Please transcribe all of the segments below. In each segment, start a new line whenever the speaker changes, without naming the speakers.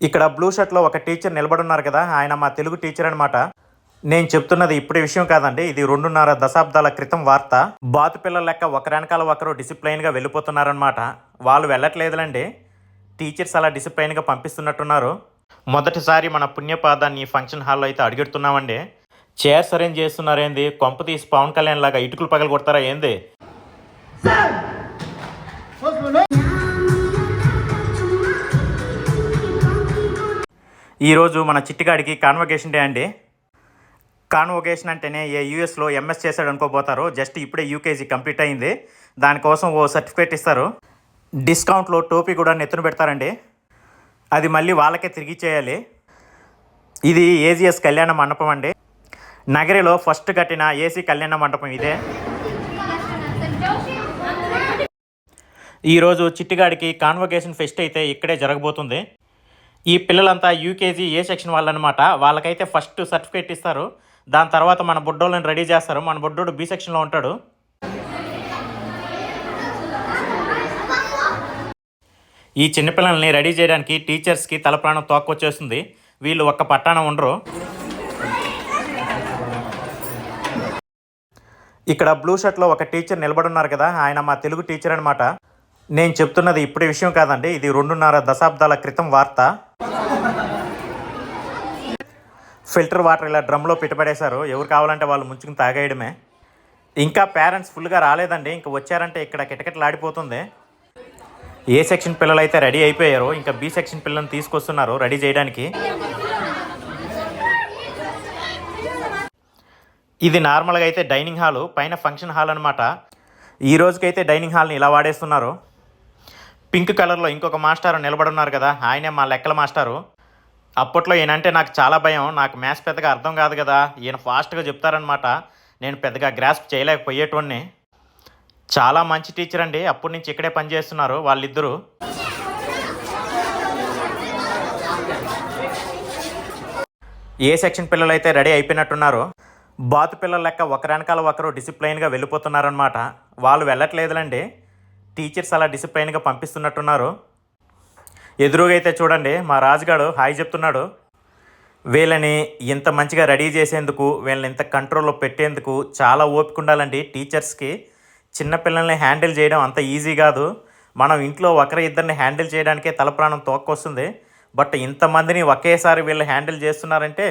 ఇక్కడ బ్లూ షర్ట్లో ఒక టీచర్ నిలబడున్నారు కదా ఆయన మా తెలుగు టీచర్ అనమాట నేను చెప్తున్నది ఇప్పటి విషయం కాదండి ఇది రెండున్నర దశాబ్దాల క్రితం వార్త. బాతు పిల్లల లెక్క ఒకరెనకాల ఒకరు డిసిప్లైన్గా వెళ్ళిపోతున్నారనమాట వాళ్ళు వెళ్ళట్లేదులండి టీచర్స్ అలా డిసిప్లైన్గా పంపిస్తున్నట్టున్నారు. మొదటిసారి మన పుణ్యపాదాన్ని ఫంక్షన్ హాల్లో అయితే అడుగెడుతున్నామండి. చైర్స్ అరేంజ్ చేస్తున్నారేంది కొంప తీసి పవన్ కళ్యాణ్ లాగా ఇటుకలు పగలు కొడతారా ఏంది ఈరోజు మన చిట్టిగాడికి కాన్వకేషన్ డే అండి. కాన్వకేషన్ అంటేనే ఏ యూఎస్లో ఎంఎస్ చేశాడు అనుకోబోతారు జస్ట్ ఇప్పుడే యూకేజీ కంప్లీట్ అయింది. దానికోసం ఓ సర్టిఫికేట్ ఇస్తారు. డిస్కౌంట్లో టోపీ కూడా నెత్తున పెడతారండి. అది మళ్ళీ వాళ్ళకే తిరిగి చేయాలి. ఇది ఏజిఎస్ కళ్యాణ మండపం అండి. నగరిలో ఫస్ట్ కట్టిన ఏసీ కళ్యాణ మండపం ఇదే. ఈరోజు చిట్టిగాడికి కాన్వకేషన్ ఫెస్ట్ అయితే ఇక్కడే జరగబోతుంది. ఈ పిల్లలంతా యూకేజీ ఏ సెక్షన్ వాళ్ళనమాట వాళ్ళకైతే ఫస్ట్ సర్టిఫికేట్ ఇస్తారు. దాని తర్వాత మన బుడ్డోళ్ళని రెడీ చేస్తారు. మన బుడ్డోడు బి సెక్షన్లో ఉంటాడు. ఈ చిన్నపిల్లల్ని రెడీ చేయడానికి టీచర్స్కి తల ప్రాణం తోక్కొచ్చేస్తుంది. వీళ్ళు ఒక్క పట్టాన ఉండరు. ఇక్కడ బ్లూ షర్ట్లో ఒక టీచర్ నిలబడున్నారు కదా ఆయన మా తెలుగు టీచర్ అనమాట నేను చెప్తున్నది ఇప్పటి విషయం కాదండి. ఇది రెండున్నర దశాబ్దాల క్రితం వార్త. ఫిల్టర్ వాటర్ ఇలా డ్రమ్లో పెట్టుబడేశారు. ఎవరు కావాలంటే వాళ్ళు ముంచుకుని తాగేయడమే. ఇంకా పేరెంట్స్ ఫుల్గా రాలేదండి. ఇంకా వచ్చారంటే ఇక్కడ కిటకిటలాడిపోతుంది. ఏ సెక్షన్ పిల్లలు అయితే రెడీ అయిపోయారో ఇంకా బి సెక్షన్ పిల్లల్ని తీసుకొస్తున్నారు రెడీ చేయడానికి. ఇది నార్మల్గా అయితే డైనింగ్ హాలు పైన ఫంక్షన్ హాల్ అనమాట ఈ రోజుకైతే డైనింగ్ హాల్ని ఇలా వాడేస్తున్నారు. పింక్ కలర్లో ఇంకొక మాస్టారు నిలబడున్నారు కదా ఆయనే మా లెక్కల మాస్టారు. అప్పట్లో ఈయనంటే నాకు చాలా భయం నాకు మ్యాథ్స్ పెద్దగా అర్థం కాదు కదా ఈయన ఫాస్ట్గా చెప్తారనమాట నేను పెద్దగా గ్రాస్ప్ చేయలేకపోయేటోడిని. చాలా మంచి టీచర్ అండి అప్పటి నుంచి ఇక్కడే పనిచేస్తున్నారు వాళ్ళిద్దరూ. ఏ సెక్షన్ పిల్లలు అయితే రెడీ అయిపోయినట్టున్నారు బాతు పిల్లల లెక్క ఒకరెనకాల ఒకరు డిసిప్లైన్గా వెళ్ళిపోతున్నారనమాట వాళ్ళు వెళ్ళట్లేదులండి. టీచర్స్ అలా డిసిప్లైన్గా పంపిస్తున్నట్టున్నారు. ఎదురుగా అయితే చూడండి మా రాజుగాడు హాయ్ చెప్తున్నాడు. వీళ్ళని ఇంత మంచిగా రెడీ చేసేందుకు వీళ్ళని ఇంత కంట్రోల్లో పెట్టేందుకు చాలా ఓపిక ఉండాలండి టీచర్స్కి. చిన్నపిల్లల్ని హ్యాండిల్ చేయడం అంత ఈజీ కాదు. మనం ఇంట్లో ఒకరి ఇద్దరిని హ్యాండిల్ చేయడానికే తల ప్రాణం తోక్కొస్తుంది. బట్ ఇంతమందిని ఒకేసారి వీళ్ళు హ్యాండిల్ చేస్తున్నారంటే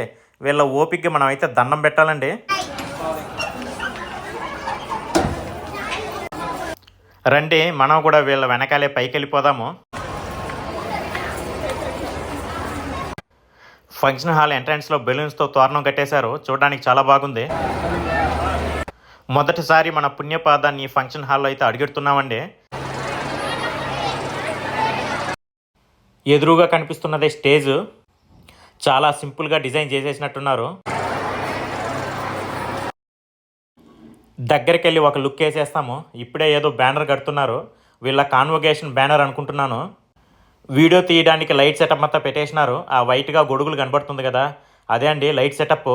వీళ్ళ ఓపికకి మనం అయితే దండం పెట్టాలండి. రండి మనం కూడా వీళ్ళ వెనకాలే పైకి వెళ్ళిపోదాము ఫంక్షన్ హాల్ ఎంట్రన్స్లో బెలూన్స్తో తోరణం కట్టేశారు. చూడడానికి చాలా బాగుంది. మొదటిసారి మన పుణ్యపాదాన్ని ఫంక్షన్ హాల్లో అయితే అడుగెడుతున్నామండి. ఎదురుగా కనిపిస్తున్నదే స్టేజ్. చాలా సింపుల్గా డిజైన్ చేసేసినట్టున్నారు. దగ్గరికి వెళ్ళి ఒక లుక్ వేసేస్తాము. ఇప్పుడే ఏదో బ్యానర్ కడుతున్నారు. వీళ్ళ కాన్వకేషన్ బ్యానర్ అనుకుంటున్నాను. వీడియో తీయడానికి లైట్ సెటప్ అంతా పెట్టేసినారు. ఆ వైట్గా గొడుగులు కనబడుతుంది కదా. అదే అండి లైట్ సెటప్.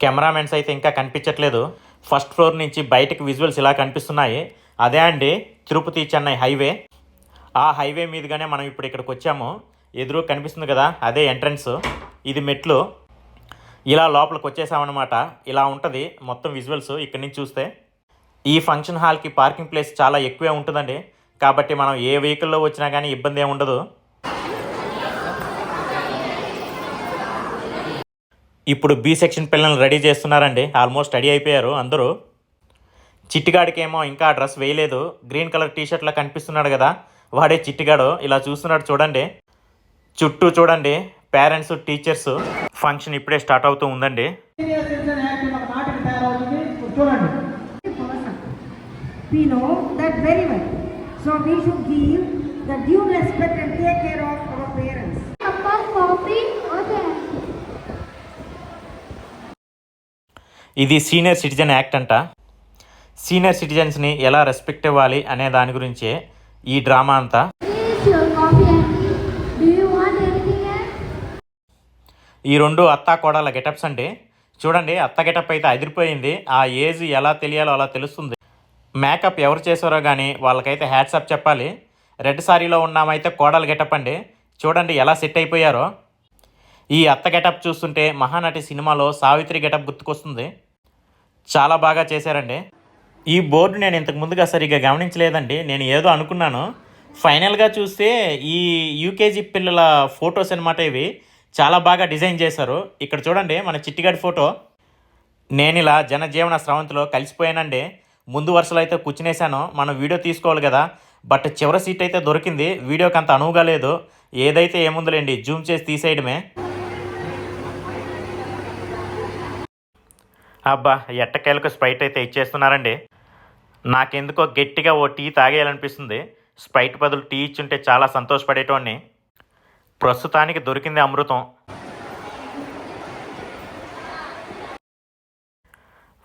కెమెరామెన్స్ అయితే ఇంకా కనిపించట్లేదు. ఫస్ట్ ఫ్లోర్ నుంచి బయటకు విజువల్స్ ఇలా కనిపిస్తున్నాయి. అదే అండి తిరుపతి చెన్నై హైవే. ఆ హైవే మీదుగానే మనం ఇప్పుడు ఇక్కడికి వచ్చాము. ఎదురు కనిపిస్తుంది కదా అదే ఎంట్రన్స్. ఇది మెట్లు. ఇలా లోపలికి వచ్చేసామన్నమాట. ఇలా ఉంటుంది మొత్తం విజువల్స్ ఇక్కడి నుంచి చూస్తే. ఈ ఫంక్షన్ హాల్కి పార్కింగ్ ప్లేస్ చాలా ఎక్కువే ఉంటుందండి. కాబట్టి మనం ఏ వెహికల్లో వచ్చినా కానీ ఇబ్బంది ఏమి ఉండదు. ఇప్పుడు బి సెక్షన్ పిల్లల్ని రెడీ చేస్తున్నారండి. ఆల్మోస్ట్ రెడీ అయిపోయారు అందరూ. చిట్టిగాడికేమో ఇంకా డ్రెస్ వేయలేదు. గ్రీన్ కలర్ టీషర్ట్లో కనిపిస్తున్నాడు కదా. వాడే చిట్టిగాడు. ఇలా చూస్తున్నాడు చూడండి. చుట్టూ చూడండి. పేరెంట్స్ టీచర్స్ ఫంక్షన్ ఇప్పుడే స్టార్ట్ అవుతూ ఉందండి
సీనియర్ సిటిజన్ యాక్ట్ ఒక నాటికి తయారవుతుంది చూడండి
person. We know that very well. So we should give the due respect and take care of our parents.
Appa, copy or pen?
ఇది సీనియర్ సిటిజన్ యాక్ట్ అంట senior సిటిజన్స్ని ఎలా రెస్పెక్ట్ ఇవ్వాలి అనే దాని గురించే ఈ డ్రామా అంతా ఈ రెండు అత్తా కోడల గెటప్స్ అండి. చూడండి అత్త గెటప్ అయితే అదిరిపోయింది. ఆ ఏజ్ ఎలా తెలియాలో అలా తెలుస్తుంది. మేకప్ ఎవరు చేశారో కానీ వాళ్ళకైతే హ్యాట్సప్ చెప్పాలి. రెడ్ సారీలో ఉన్నామైతే కోడలు గెటప్ అండి. చూడండి ఎలా సెట్ అయిపోయారో. ఈ అత్త గెటప్ చూస్తుంటే మహానటి సినిమాలో సావిత్రి గెటప్ గుర్తుకొస్తుంది. చాలా బాగా చేశారండి. ఈ బోర్డు నేను ఇంతకు ముందుగా సరిగ్గా గమనించలేదండి. నేను ఏదో అనుకున్నాను. ఫైనల్గా చూస్తే ఈ యూకేజీ పిల్లల ఫొటోస్ అనమాట ఇవి. చాలా బాగా డిజైన్ చేశారు. ఇక్కడ చూడండి మన చిట్టిగాడి ఫోటో. నేను ఇలా జనజీవన స్రవంతిలో కలిసిపోయానండి. ముందు వరుసలో అయితే కూర్చునేసాను మనం వీడియో తీసుకోవాలి కదా. బట్ చివరి సీట్ అయితే దొరికింది. వీడియోకి అంత అనువుగా లేదు. ఏదైతే ఏముందిలేండి జూమ్ చేసి తీసేయడమే. అబ్బా ఎట్టకేలకు స్ప్రైట్ అయితే ఇచ్చేస్తున్నారండి. నాకెందుకో గట్టిగా ఓ టీ తాగేయాలనిపిస్తుంది. స్ప్రైట్ బదులు టీ ఇచ్చుంటే చాలా సంతోషపడేటోడిని. ప్రస్తుతానికి దొరికింది అమృతం.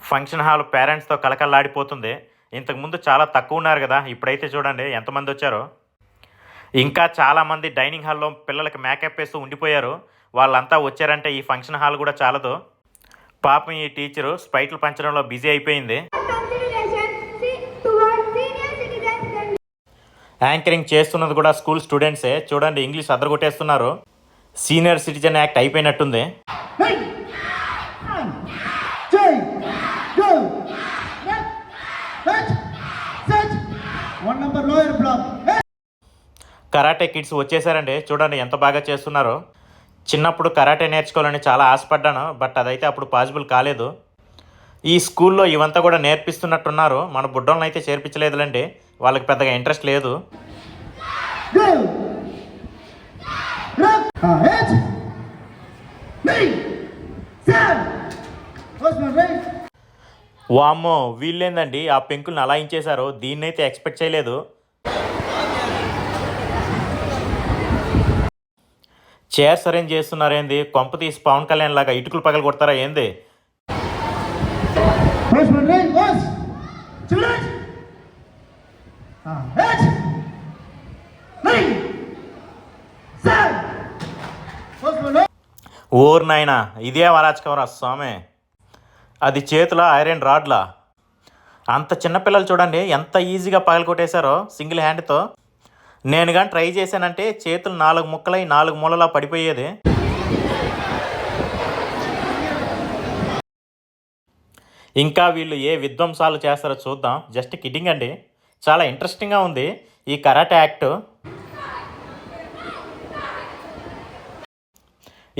ఫంక్షన్ హాల్ పేరెంట్స్తో కలకల్లాడిపోతుంది ఇంతకుముందు చాలా తక్కువ ఉన్నారు కదా ఇప్పుడైతే చూడండి ఎంతమంది వచ్చారో. ఇంకా చాలామంది డైనింగ్ హాల్లో పిల్లలకి మేకప్ వేస్తూ ఉండిపోయారు. వాళ్ళంతా వచ్చారంటే ఈ ఫంక్షన్ హాల్ కూడా చాలదు. పాపం ఈ టీచరు స్పైట్లు పంచడంలో బిజీ అయిపోయింది. యాంకరింగ్ చేస్తున్నది కూడా స్కూల్ స్టూడెంట్సే. చూడండి ఇంగ్లీష్ అదరగొట్టేస్తున్నారు. సీనియర్ సిటిజన్ యాక్ట్ అయిపోయినట్టుంది. కరాటే కిడ్స్ వచ్చేసారండి. చూడండి ఎంత బాగా చేస్తున్నారో. చిన్నప్పుడు కరాటే నేర్చుకోవాలని చాలా ఆశపడ్డాను బట్ అదైతే అప్పుడు పాసిబుల్ కాలేదు. ఈ స్కూల్లో ఇవంతా కూడా నేర్పిస్తున్నట్టున్నారు. మన బుడ్డలను అయితే చేర్పించలేదులేండి. వాళ్ళకి పెద్దగా ఇంట్రెస్ట్ లేదు. వామ్మో వీళ్ళేందండి? ఆ పెంకుల్ని అలా ఇంచేశారు. దీన్నైతే ఎక్స్పెక్ట్ చేయలేదు. చైర్స్ అరేంజ్ చేస్తున్నారేంది? కొంప తీసి పవన్ కళ్యాణ్ లాగా ఇటుకలు పగలు కొడతారా ఏంది?
Uh,
ఓర్ నాయనా ఇదే వరాచకవరా స్వామి. అది చేతుల ఐరన్ రాడ్లా? అంత చిన్నపిల్లలు చూడండి ఎంత ఈజీగా పగలగొట్టేశారో సింగిల్ హ్యాండ్తో. నేను కానీ ట్రై చేశానంటే చేతులు నాలుగు ముక్కలై నాలుగు మూలలా పడిపోయేది. ఇంకా వీళ్ళు ఏ విధ్వంసాలు చేస్తారో చూద్దాం. జస్ట్ కిడ్డింగ్ అండి. చాలా ఇంట్రెస్టింగ్గా ఉంది ఈ కరాటే యాక్ట్.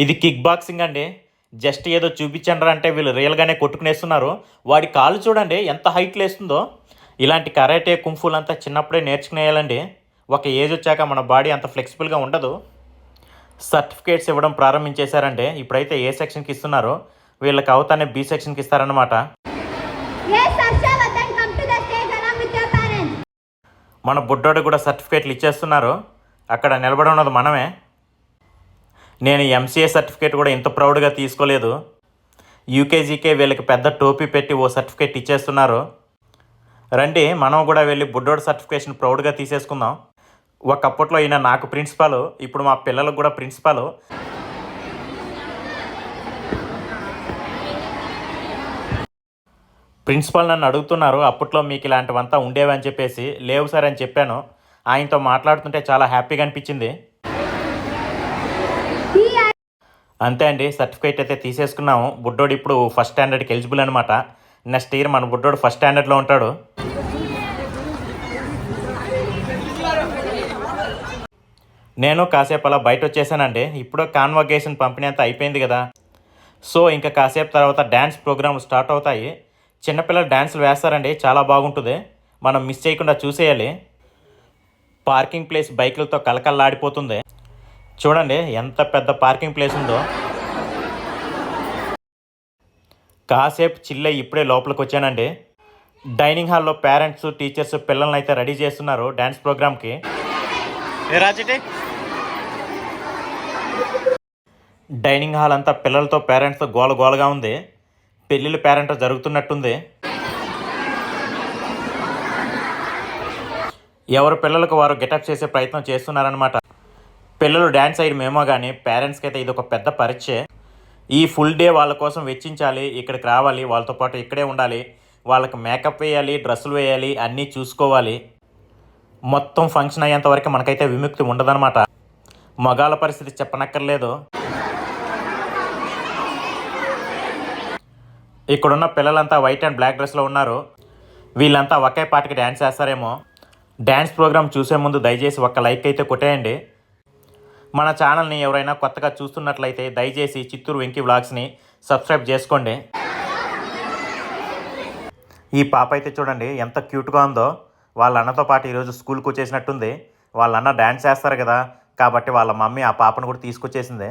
ఇది కిక్ బాక్సింగ్ అండి. జస్ట్ ఏదో చూపించండ్రా అంటే వీళ్ళు రియల్గానే కొట్టుకునేస్తున్నారు. వాడి కాలు చూడండి ఎంత హైట్ లేస్తుందో ఇలాంటి కరాటే కుంఫులంతా చిన్నప్పుడే నేర్చుకునేయాలండి. ఒక ఏజ్ వచ్చాక మన బాడీ అంత ఫ్లెక్సిబుల్గా ఉండదు. సర్టిఫికేట్స్ ఇవ్వడం ప్రారంభించేశారంటే ఇప్పుడైతే ఏ సెక్షన్కి ఇస్తున్నారో? వీళ్ళకి అవుతానే బి సెక్షన్కి ఇస్తారన్నమాట. మన బుడ్డోడు కూడా సర్టిఫికేట్లు ఇచ్చేస్తున్నారు. అక్కడ నిలబడి ఉన్నది మనమే. నేను ఎంసీఏ సర్టిఫికేట్ కూడా ఇంత ప్రౌడ్గా తీసుకోలేదు. యూకేజీకే వీళ్ళకి పెద్ద టోపీ పెట్టి ఓ సర్టిఫికేట్ ఇచ్చేస్తున్నారు. రండి మనం కూడా వెళ్ళి బుడ్డోడు సర్టిఫికేషన్ ప్రౌడ్గా తీసేసుకుందాం. ఒకప్పట్లో ఈయన నాకు ప్రిన్సిపాల్ ఇప్పుడు మా పిల్లలకు కూడా ప్రిన్సిపాల్. ప్రిన్సిపాల్ నన్ను అడుగుతున్నారు అప్పట్లో మీకు ఇలాంటివంతా ఉండేవని చెప్పేసి. లేవు సార్ అని చెప్పాను. ఆయనతో మాట్లాడుతుంటే చాలా హ్యాపీగా అనిపించింది. అంతే అండి సర్టిఫికేట్ అయితే తీసేసుకున్నాము. బుడ్డోడు ఇప్పుడు ఫస్ట్ స్టాండర్డ్కి ఎలిజిబుల్ అనమాట నెక్స్ట్ ఇయర్ మన బుడ్డోడు ఫస్ట్ స్టాండర్డ్లో ఉంటాడు. నేను కాసేపు అలా బయట వచ్చేసానండి ఇప్పుడు కాన్వకేషన్ పంపిణీ అంతా అయిపోయింది కదా. సో ఇంకా కాసేపు తర్వాత డ్యాన్స్ ప్రోగ్రామ్ స్టార్ట్ అవుతాయి. చిన్నపిల్లలు డ్యాన్సులు వేస్తారండి చాలా బాగుంటుంది. మనం మిస్ చేయకుండా చూసేయాలి. పార్కింగ్ ప్లేస్ బైకులతో కలకల్లాడిపోతుంది చూడండి ఎంత పెద్ద పార్కింగ్ ప్లేస్ ఉందో. కాసేపు చిల్లై ఇప్పుడే లోపలికి వచ్చానండి. డైనింగ్ హాల్లో పేరెంట్స్ టీచర్స్ పిల్లల్ని అయితే రెడీ చేస్తున్నారు డ్యాన్స్ ప్రోగ్రామ్కి డైనింగ్ హాల్ అంతా పిల్లలతో పేరెంట్స్తో గోల గోలగా ఉంది. పెళ్ళిళ్ళ పేరంట జరుగుతున్నట్టుంది. ఎవరు పిల్లలకు వారు గెటప్ చేసే ప్రయత్నం చేస్తున్నారనమాట పిల్లలు డ్యాన్స్ అయ్యి మేమో కానీ పేరెంట్స్కి అయితే ఇది ఒక పెద్ద పరీక్ష ఈ ఫుల్ డే వాళ్ళ కోసం వెచ్చించాలి ఇక్కడికి రావాలి వాళ్ళతో పాటు ఇక్కడే ఉండాలి వాళ్ళకి మేకప్ వేయాలి డ్రెస్సులు వేయాలి అన్నీ చూసుకోవాలి. మొత్తం ఫంక్షన్ అయ్యేంత వరకు మనకైతే విముక్తి ఉండదన్నమాట. మగాళ్ళ పరిస్థితి చెప్పనక్కర్లేదు. ఇక్కడున్న పిల్లలంతా వైట్ అండ్ బ్లాక్ డ్రెస్లో ఉన్నారు. వీళ్ళంతా ఒకే పాటకి డ్యాన్స్ చేస్తారేమో. డ్యాన్స్ ప్రోగ్రామ్ చూసే ముందు దయచేసి ఒక్క లైక్ అయితే కొట్టేయండి. మన ఛానల్ని ఎవరైనా కొత్తగా చూస్తున్నట్లయితే దయచేసి చిత్తూరు వెంకీ వ్లాగ్స్ని సబ్స్క్రైబ్ చేసుకోండి. ఈ పాప అయితే చూడండి ఎంత క్యూట్గా ఉందో. వాళ్ళ అన్నతో పాటు ఈరోజు స్కూల్కి వచ్చేసినట్టుంది. వాళ్ళ అన్న డ్యాన్స్ చేస్తారు కదా కాబట్టి వాళ్ళ మమ్మీ ఆ పాపను కూడా తీసుకొచ్చేసింది.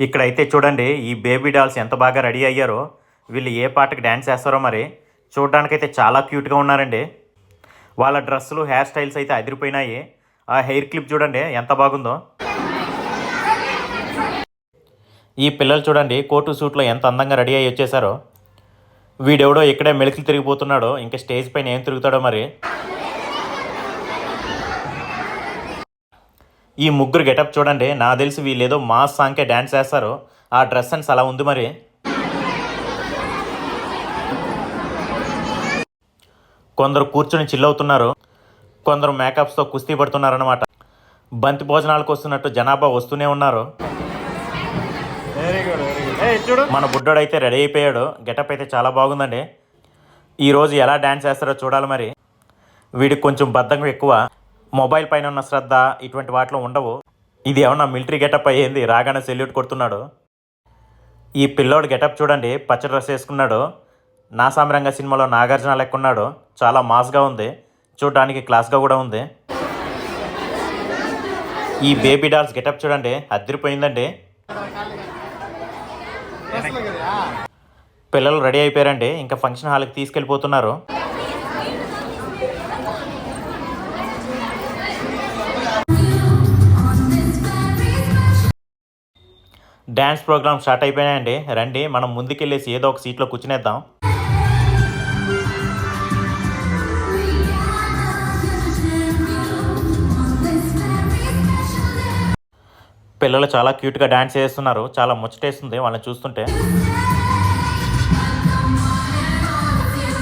ఇక్కడైతే చూడండి ఈ బేబీ డాల్స్ ఎంత బాగా రెడీ అయ్యారో. వీళ్ళు ఏ పాటకి డ్యాన్స్ చేస్తారో మరి. చూడడానికైతే చాలా క్యూట్గా ఉన్నారండి. వాళ్ళ డ్రెస్సులు హెయిర్ స్టైల్స్ అయితే అదిరిపోయినాయి. ఆ హెయిర్ క్లిప్ చూడండి ఎంత బాగుందో. ఈ పిల్లలు చూడండి కోటు సూట్లో ఎంత అందంగా రెడీ అయ్యి వచ్చేసారో వీడెవడో ఇక్కడే మెలికలు తిరిగిపోతున్నాడో ఇంకా స్టేజ్ పైన ఏం తిరుగుతాడో మరి. ఈ ముగ్గురు గెటప్ చూడండి. నా తెలిసి వీళ్ళేదో మాస్ సాంగ్కే డ్యాన్స్ చేస్తారు. ఆ డ్రెస్ సెన్స్ అలా ఉంది మరి. కొందరు కూర్చొని చిల్లవుతున్నారు కొందరు మేకప్స్తో కుస్తీ పడుతున్నారన్నమాట. బంతి భోజనాలకు వస్తున్నట్టు జనాభా వస్తూనే ఉన్నారు. మన బుడ్డోడు అయితే రెడీ అయిపోయాడు. గెటప్ అయితే చాలా బాగుందండి. ఈరోజు ఎలా డ్యాన్స్ చేస్తారో చూడాలి మరి. వీడికి కొంచెం బద్ధకం ఎక్కువ. మొబైల్ పైన ఉన్న శ్రద్ధ ఇటువంటి వాటిలో ఉండవు. ఇది ఏమన్నా మిలిటరీ గెటప్ అయ్యింది? రాగానే సెల్యూట్ కొడుతున్నాడు. ఈ పిల్లోడు గెటప్ చూడండి పచ్చ డ్రెస్ వేసుకున్నాడు. నా సామరంగ సినిమాలో నాగార్జున లెక్క ఉన్నాడు చాలా మాస్గా ఉంది. చూడడానికి క్లాస్గా కూడా ఉంది. ఈ బేబీ డాల్స్ గెటప్ చూడండి అద్దరిపోయిందండి పిల్లలు రెడీ అయిపోయారండి. ఇంకా ఫంక్షన్ హాల్కి తీసుకెళ్ళిపోతున్నారు. డ్యాన్స్ ప్రోగ్రామ్ స్టార్ట్ అయిపోయినాయండి. రండి మనం ముందుకెళ్ళేసి ఏదో ఒక సీట్లో కూర్చునేద్దాం. పిల్లలు చాలా క్యూట్గా డ్యాన్స్ చేస్తున్నారు. చాలా ముచ్చటేస్తుంది వాళ్ళని చూస్తుంటే.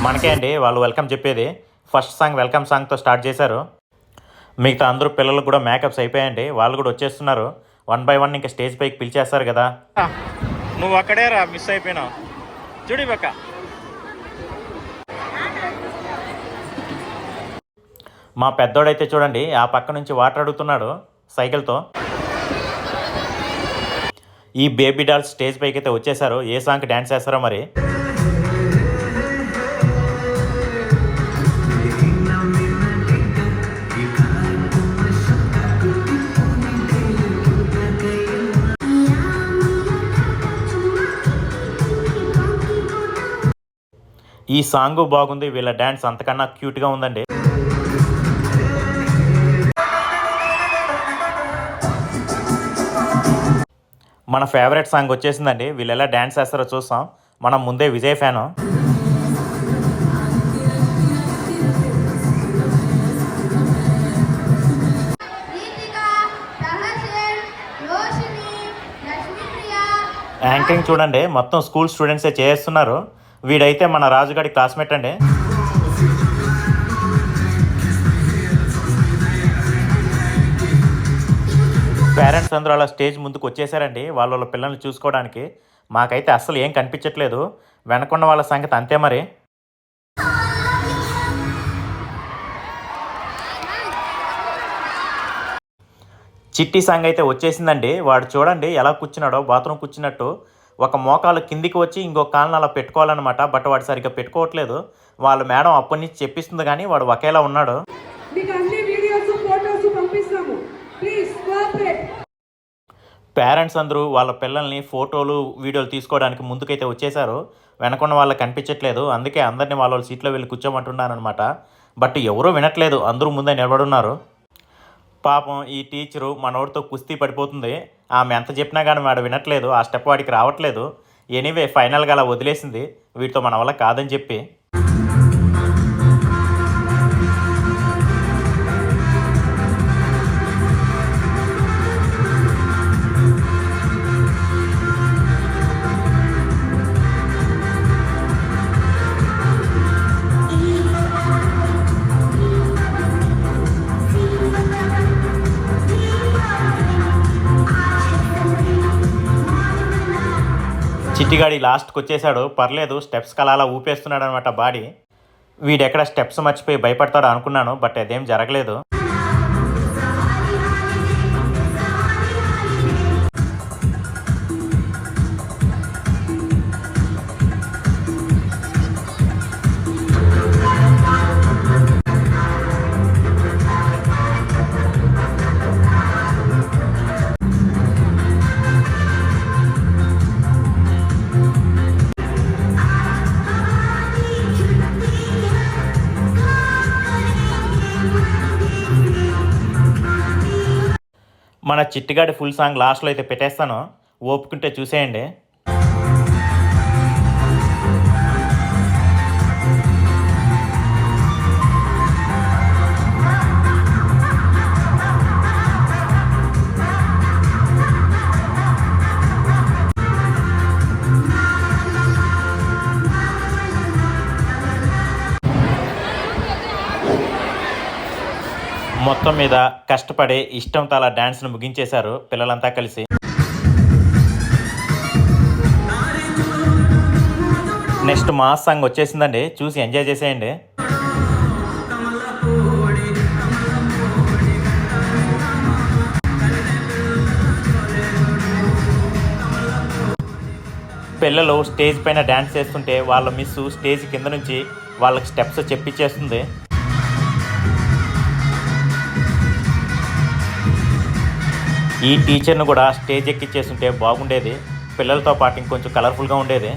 మనకే అండి వాళ్ళు వెల్కమ్ చెప్పేది. ఫస్ట్ సాంగ్ వెల్కమ్ సాంగ్తో స్టార్ట్ చేశారు. మిగతా అందరూ పిల్లలు కూడా మేకప్స్ అయిపోయాయండి. వాళ్ళు కూడా వచ్చేస్తున్నారు. వన్ బై వన్ ఇంకా స్టేజ్ పైకి పిలిచేస్తారు కదా. నువ్వు అక్కడే రా మిస్ అయిపోయినావు. చూడి పక్క. మా పెద్దోడైతే చూడండి ఆ పక్క నుంచి వాటర్ అడుగుతున్నాడు సైకిల్తో. ఈ బేబీ డాల్స్ స్టేజ్ పైకి అయితే వచ్చేసారు ఏ సాంగ్కి డ్యాన్స్ చేస్తారో మరి? ఈ సాంగ్ బాగుంది వీళ్ళ డ్యాన్స్ అంతకన్నా క్యూట్గా ఉందండి. మన ఫేవరెట్ సాంగ్ వచ్చేసిందండి వీళ్ళు ఎలా డ్యాన్స్ చేస్తారో చూస్తాం. మనం ముందే విజయ్ ఫ్యాను. యాంకరింగ్ చూడండి మొత్తం స్కూల్ స్టూడెంట్సే చేస్తున్నారు. వీడైతే మన రాజుగాడి క్లాస్మేట్ అండి. పేరెంట్స్ అందరూ అలా స్టేజ్ ముందుకు వచ్చేసారండి. వాళ్ళ వాళ్ళ పిల్లల్ని చూసుకోవడానికి. మాకైతే అస్సలు ఏం కనిపించట్లేదు. వెనకున్న వాళ్ళ సంగతి అంతే మరి. చిట్టి సాంగ్ అయితే వచ్చేసిందండి. వాడు చూడండి ఎలా కూర్చున్నాడో బాత్రూమ్ కూర్చున్నట్టు. ఒక మోకాలు కిందికి వచ్చి ఇంకో కాళ్ళని అలా పెట్టుకోవాలన్నమాట బట్ వాడు సరిగ్గా పెట్టుకోవట్లేదు. వాళ్ళ మేడం అప్పటి నుంచి చెప్పిస్తుంది కానీ వాడు ఒకేలా ఉన్నాడు. పేరెంట్స్ అందరూ వాళ్ళ పిల్లల్ని ఫోటోలు వీడియోలు తీసుకోవడానికి ముందుకైతే వచ్చేసారు వెనకున్న వాళ్ళకి కనిపించట్లేదు. అందుకే అందరినీ వాళ్ళ వాళ్ళ సీట్లో వెళ్ళి కూర్చోమంటున్నారనమాట బట్ ఎవరూ వినట్లేదు. అందరూ ముందే నిలబడున్నారు. పాపం ఈ టీచరు మనోడితో కుస్తీ పడిపోతుంది. ఆమె ఎంత చెప్పినా కానీ వాడు వినట్లేదు ఆ స్టెప్ వాడికి రావట్లేదు. ఎనీవే ఫైనల్గా అలా వదిలేసింది వీటితో మన వల్ల కాదని చెప్పి చిట్టిగాడి లాస్ట్కి వచ్చేసాడు పర్లేదు స్టెప్స్ కలా అలా ఊపేస్తున్నాడు అనమాట బాడీ. వీడెక్కడ స్టెప్స్ మర్చిపోయి భయపడతాడు అనుకున్నాను బట్ అదేం జరగలేదు. మన చిట్టుగాడి ఫుల్ సాంగ్ లాస్ట్లో అయితే పెట్టేస్తాను. ఓపుకుంటే చూసేయండి. మొత్తం మీద కష్టపడి ఇష్టం తల డ్యాన్స్ను ముగించేశారు పిల్లలంతా కలిసి. నెక్స్ట్ మాస్ సాంగ్ వచ్చేసిందండి. చూసి ఎంజాయ్ చేసేయండి. పిల్లలు స్టేజ్ పైన డ్యాన్స్ చేస్తుంటే వాళ్ళ మిస్ స్టేజ్ కింద నుంచి వాళ్ళకి స్టెప్స్ చెప్పించేస్తుంది ఈ టీచర్ను కూడా స్టేజ్ ఎక్కిచ్చేస్తుంటే బాగుండేది. పిల్లలతో పాటు ఇంకొంచెం కలర్ఫుల్గా ఉండేది.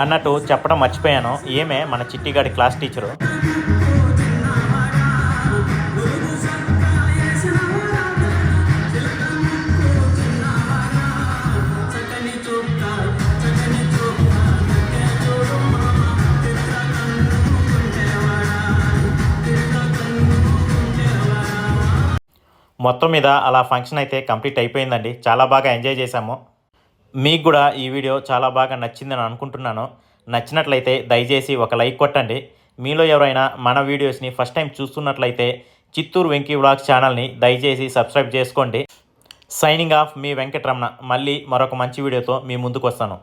అన్నట్టు చెప్పడం మర్చిపోయాను. ఏమే మన చిట్టిగాడి క్లాస్ టీచరు మొత్తం మీద అలా ఫంక్షన్ అయితే కంప్లీట్ అయిపోయిందండి. చాలా బాగా ఎంజాయ్ చేశాము. మీకు కూడా ఈ వీడియో చాలా బాగా నచ్చిందని అనుకుంటున్నాను. నచ్చినట్లయితే దయచేసి ఒక లైక్ కొట్టండి. మీలో ఎవరైనా మన వీడియోస్ని ఫస్ట్ టైం చూస్తున్నట్లయితే చిత్తూరు వెంకీ వ్లాగ్స్ ఛానల్ని దయచేసి సబ్స్క్రైబ్ చేసుకోండి. సైనింగ్ ఆఫ్ మీ వెంకటరమణ. మళ్ళీ మరొక మంచి వీడియోతో మీ ముందుకు వస్తాను